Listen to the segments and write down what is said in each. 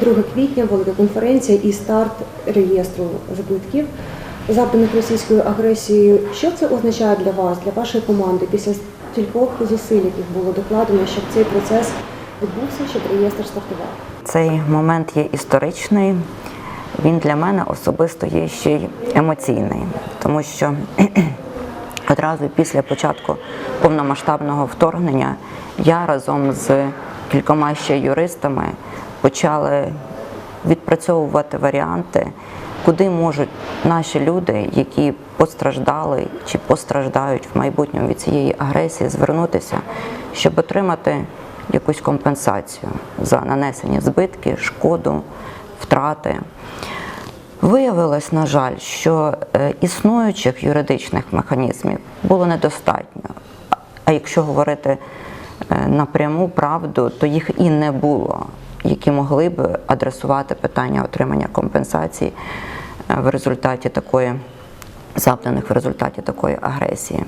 2 квітня, велика конференція і старт реєстру збитків, завданих російською агресією. Що це означає для вас, для вашої команди після стількох зусиль, яких було докладено, щоб цей процес відбувся, щоб реєстр стартував? Цей момент є історичний. Він для мене особисто є ще й емоційний, тому що одразу після початку повномасштабного вторгнення я разом з кількома ще юристами почали відпрацьовувати варіанти, куди можуть наші люди, які постраждали чи постраждають в майбутньому від цієї агресії, звернутися, щоб отримати якусь компенсацію за нанесені збитки, шкоду, втрати. Виявилось, на жаль, що е, існуючих юридичних механізмів було недостатньо. А якщо говорити е, напряму правду, то їх і не було, які могли б адресувати питання отримання компенсацій е, в результаті такої завданих в результаті такої агресії.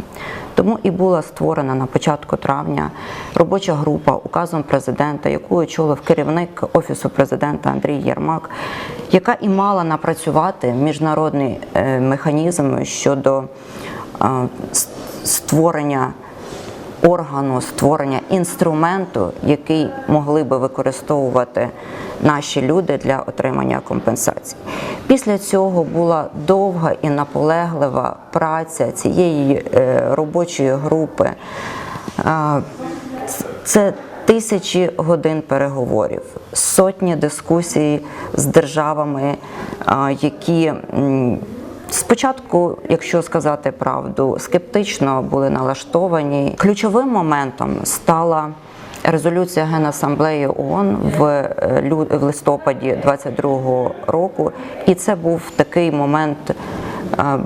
Тому і була створена на початку травня робоча група указом президента, яку очолив керівник офісу президента Андрій Єрмак, яка і мала напрацювати міжнародний е, механізм щодо е, створення органу створення інструменту, який могли би використовувати наші люди для отримання компенсацій. Після цього була довга і наполеглива праця цієї е, робочої групи. Це тисячі годин переговорів, сотні дискусій з державами, які м, Спочатку, якщо сказати правду, скептично були налаштовані. Ключовим моментом стала резолюція Генасамблеї ООН в, е, в листопаді 22-го року, і це був такий момент е,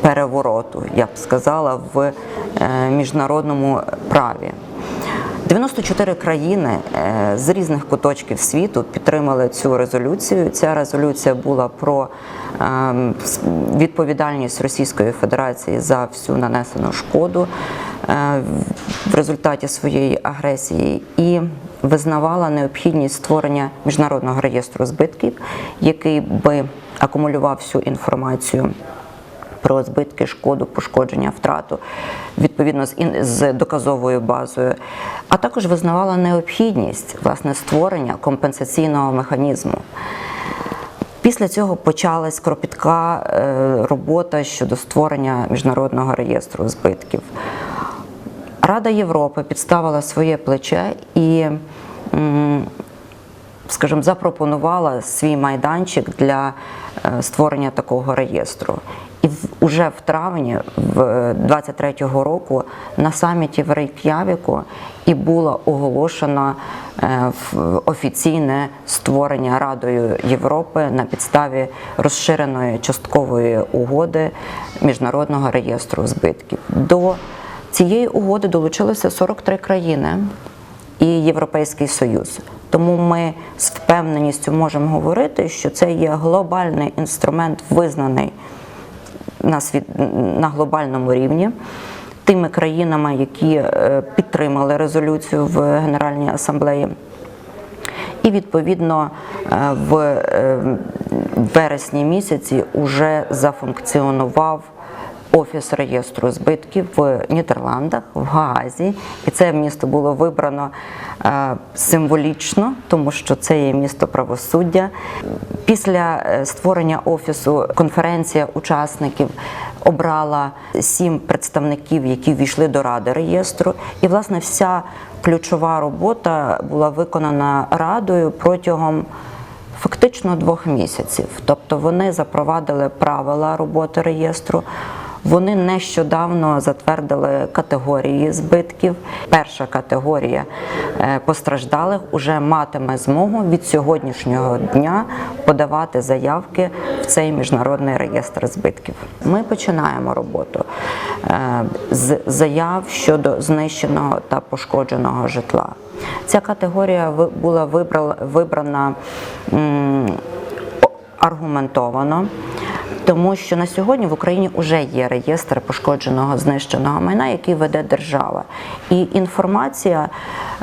перевороту, я б сказала, в е, міжнародному праві. 94 країни е, з різних куточків світу підтримали цю резолюцію. Ця резолюція була про ем, відповідальність Російської Федерації за всю нанесену шкоду е, в результаті своєї агресії і визнавала необхідність створення міжнародного реєстру збитків, який би акумулював всю інформацію про збитки, шкоду, пошкодження, втрату відповідно з з доказовою базою, а також визнавала необхідність власне створення компенсаційного механізму. Після цього почалась кропітка е, робота щодо створення міжнародного реєстру збитків. Рада Європи підставила своє плече і, скажімо, запропонувала свій майданчик для е, створення такого реєстру. Уже в травні в 23-го року на саміті в Рейк'явіку і було оголошено е, офіційне створення Радою Європи на підставі розширеної часткової угоди міжнародного реєстру збитків. До цієї угоди долучилися 43 країни і Європейський Союз. Тому ми з впевненістю можемо говорити, що це є глобальний інструмент, визнаний на світ на глобальному рівні. Тими країнами, які е, підтримали резолюцію в Генеральній асамблеї, і відповідно е, в е, вересні місяці вже зафункціонував офіс реєстру збитків в Нідерландах, в Гаазі. І це місто було вибрано е, символічно, тому що це є місто правосуддя. Після е, створення офісу конференція учасників обрала сім представників, які ввійшли до ради реєстру. І, власне, вся ключова робота була виконана радою протягом фактично двох місяців. Тобто вони запровадили правила роботи реєстру. Вони нещодавно затвердили категорії збитків. Перша категорія е, постраждалих уже матиме змогу від сьогоднішнього дня подавати заявки в цей міжнародний реєстр збитків. Ми починаємо роботу е, з заяв щодо знищеного та пошкодженого житла. Ця категорія була вибрана аргументовано, Тому що на сьогодні в Україні вже є реєстр пошкодженого знищеного майна, який веде держава. І інформація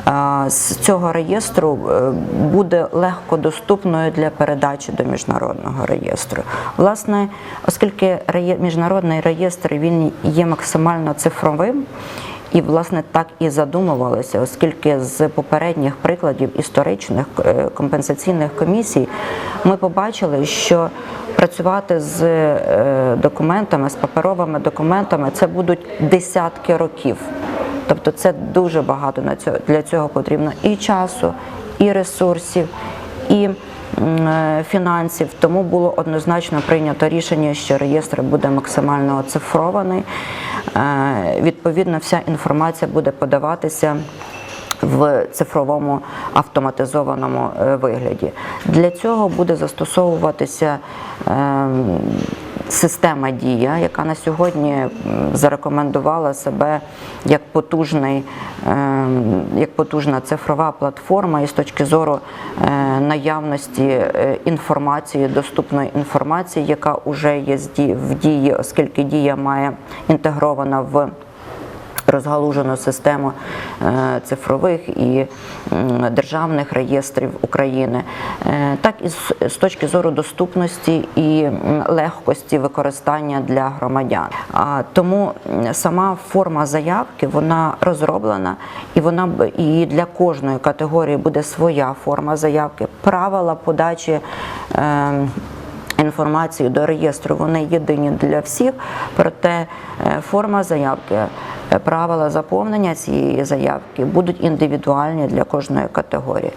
е, з цього реєстру е, буде легко доступною для передачі до міжнародного реєстру. Власне, оскільки міжнародний реєстр він є максимально цифровим. І власне так і задумувалося, оскільки з попередніх прикладів історичних е, компенсаційних комісій ми побачили, що працювати з е, документами, з паперовими документами, це будуть десятки років. Тобто це дуже багато для цього потрібно і часу, і ресурсів, і фінансів. Тому було однозначно прийнято рішення, що реєстр буде максимально оцифрований. Е, Відповідно, вся інформація буде подаватися. В цифровому автоматизованому е, вигляді для цього буде застосовуватися ем, система Дія, яка на сьогодні зарекомендувала себе як потужний, ем, як потужна цифрова платформа, і з точки зору е, наявності е, інформації, доступної інформації, яка вже є в дії, оскільки дія має інтегрована в розгалужену систему е, цифрових і державних реєстрів України, Е, так і з, точки зору доступності і легкості використання для громадян. Тому сама форма заявки вона розроблена, і вона і для кожної категорії буде своя форма заявки, правила подачі. Е, інформації до реєстру вони єдині для всіх, проте форма заявки, правила заповнення цієї заявки будуть індивідуальні для кожної категорії.